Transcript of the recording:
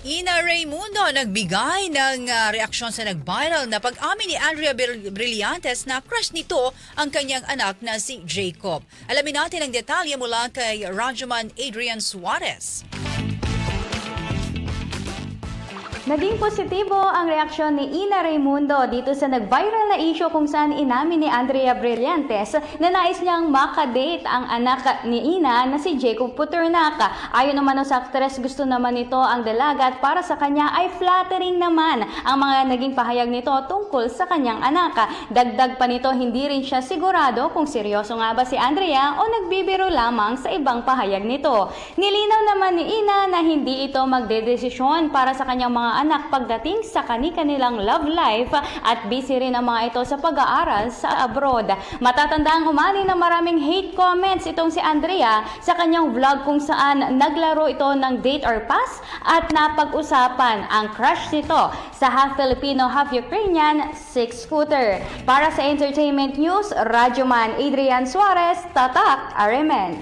Ina Raymundo nagbigay ng ah, reaksyon sa nag-viral na pag-amin ni Andrea Br- Brillantes na crush nito ang kanyang anak na si Jacob. Alamin natin ang detalye mula kay Rajaman Adrian Suarez. Naging positibo ang reaksyon ni Ina Raimundo dito sa nag-viral na issue kung saan inamin ni Andrea Brillantes na nais niyang makadate ang anak ni Ina na si Jacob Puternak. Ayon naman sa actress, gusto naman nito ang dalaga at para sa kanya ay flattering naman ang mga naging pahayag nito tungkol sa kanyang anak. Dagdag pa nito, hindi rin siya sigurado kung seryoso nga ba si Andrea o nagbibiro lamang sa ibang pahayag nito. Nilinaw naman ni Ina na hindi ito magdedesisyon para sa kanyang mga anak pagdating sa kani-kanilang love life at busy rin ang mga ito sa pag-aaral sa abroad. Matatandang umani na maraming hate comments itong si Andrea sa kanyang vlog kung saan naglaro ito ng date or pass at napag-usapan ang crush nito sa half Filipino, half Ukrainian six scooter. Para sa Entertainment News, Radyoman Adrian Suarez, Tatak, Aremen.